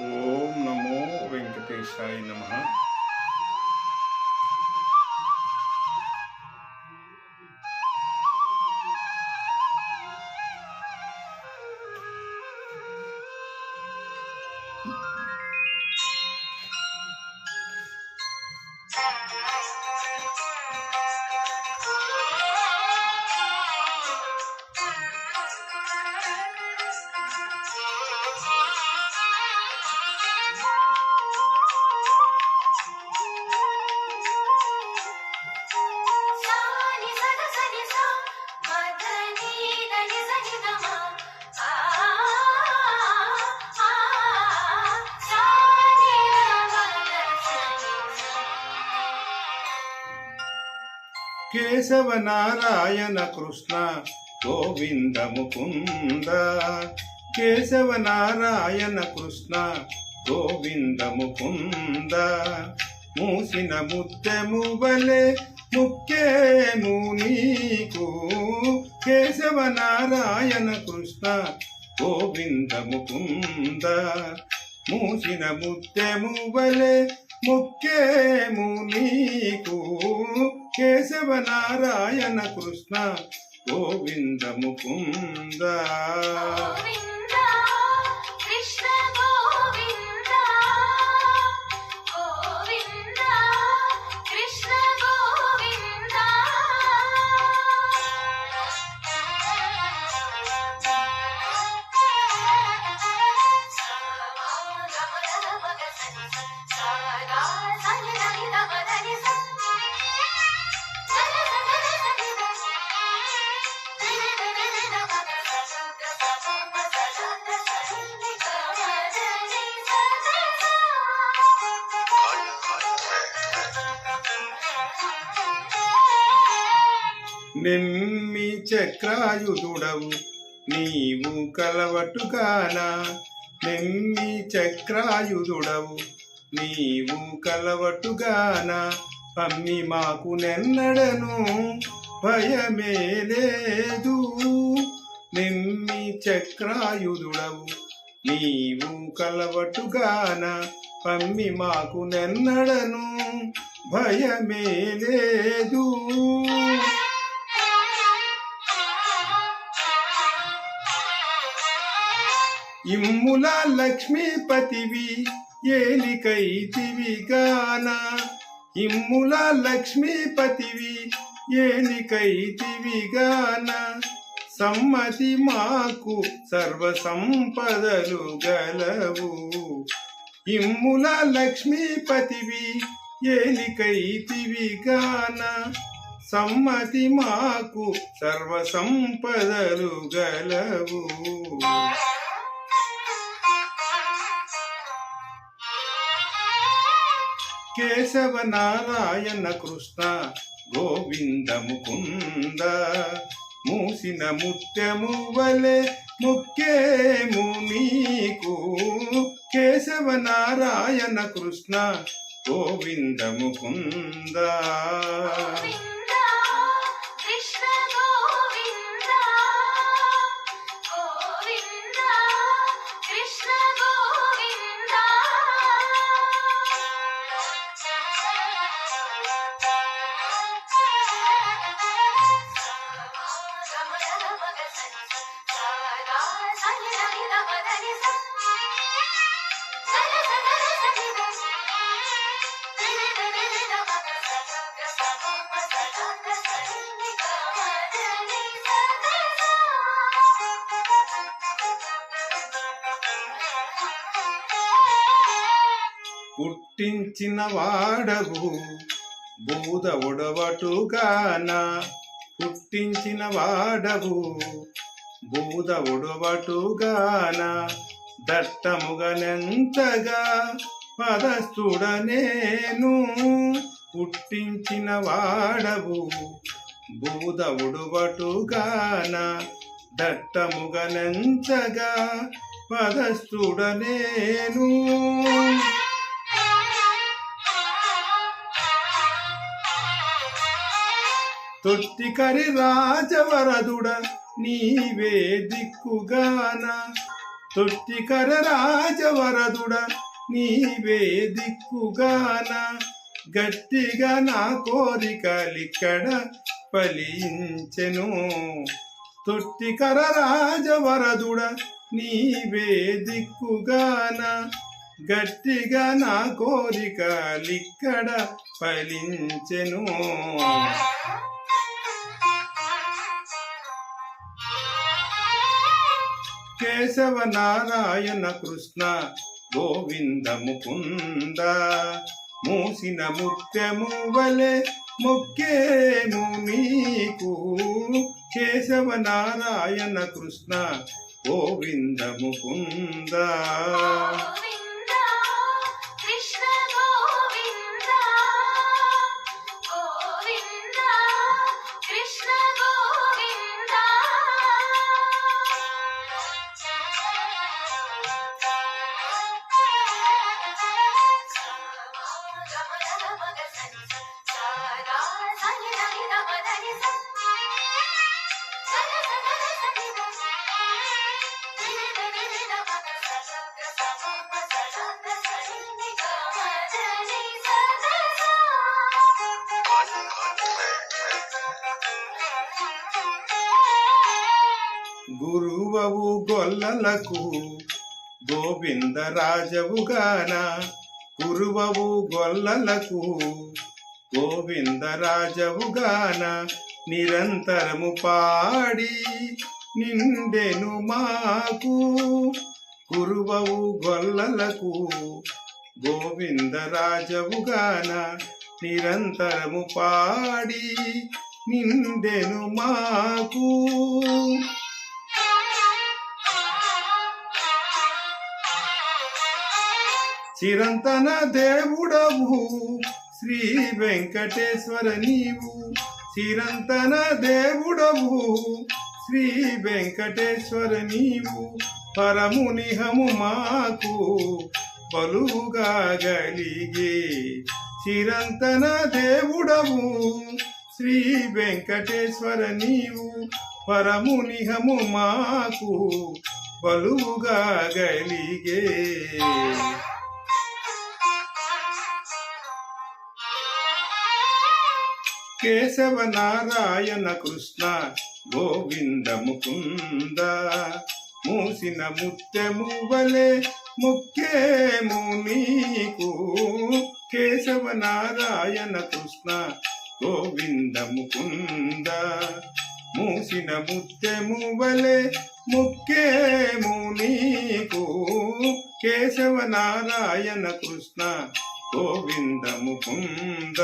ओम नमो वेंकटेशाय नमः। కేశవ నారాయణ కృష్ణ గోవింద ముకుంద. కేశవ నారాయణ కృష్ణ గోవింద ముకుంద. మూసిన ముత్తెము బలే ముక్కేము నీకు. కేశవ నారాయణ కృష్ణ గోవింద ముకుంద. మూసిన ముత్తెము బలే ముక్కేము నీకు. కేశవ నారాయణ కృష్ణ గోవింద ముకుంద నిమ్మి చక్రాయుధుడవు. నీవు కలవటుగానా? నిమ్మి చక్రాయుధుడవు. నీవు కలవటుగానా? పమ్మి మాకు నెన్నడను. భయమే లేదు. నిమ్మి చక్రాయుధుడవు. నీవు కలవటుగాన? పమ్మి మాకు నెన్నడను. భయమే లేదు. ఇమ్ముల లక్ష్మీపతివి ఏలికైతివి గాన. ఇమ్ముల లక్ష్మీపతివి ఏలికైతివి గాన. సమ్మతి మాకు సర్వ సంపదలు గలవు ఇమ్ముల లక్ష్మీపతివి ఏలికైతివి గాన. సమ్మతి మాకు సర్వ సంపదలు గలవు. కేశవ నారాయణ కృష్ణ గోవింద ముకుంద మూసిన ముత్యము వలె ముఖ్యము నీకు. కేశవ నారాయణ కృష్ణ గోవింద ముకుంద పుట్టించిన వాడవు బూద ఉడవటుగాన పుట్టించిన వాడవు బూద ఉడవటుగాన దట్టముగనెంతగా పదస్తుడ నేను పుట్టించిన వాడవు బూద ఉడువటుగాన దట్టముగనెంచగా పదస్తుడ నేను తొట్టికరి రాజవరదుడ నీవే దిక్కుగాన. తొట్టికర రాజవరదుడ నీవే దిక్కుగాన. గట్టిగా నా కోరికలిక్కడ ఫలించెను. తొట్టికర రాజవరదుడ నీవే దిక్కుగాన. గట్టిగా నా కోరికలిక్కడ ఫలించెను. కేశవ నారాయణ కృష్ణ గోవింద ముకుంద మూసిన ముత్యము వలె మొక్కేము నీకు. కేశవ నారాయణ కృష్ణ గోవింద ముకుంద. గురువవు గొల్లలకు గోవింద రాజవుగాన గురువవు గొల్లలకు గోవింద రాజవుగాన నిరంతరము పాడి నిండెను మాకు. గురువవు గొల్లలకు గోవింద రాజవుగాన నిరంతరము పాడి నిండెను మాకు. చిరంతన దేవుడవు శ్రీ వెంకటేశ్వర నీవు చిరంతన దేవుడవు. శ్రీ వెంకటేశ్వర నీవు పరమునిహము మాకు బలుగా గలిగే. చిరంతన దేవుడవు శ్రీ వెంకటేశ్వర నీవు పరమునిహము మాకు బలుగా గలిగే. కేశవ నారాయణ కృష్ణ గోవింద ముకుంద మూసిన ముత్యము వలె ముఖ్యము నీకు. కేశవ నారాయణ కృష్ణ గోవింద ముకుంద మూసిన ముత్యము వలె ముఖ్యము నీకు. కేశవ నారాయణ కృష్ణ గోవింద ముకుంద.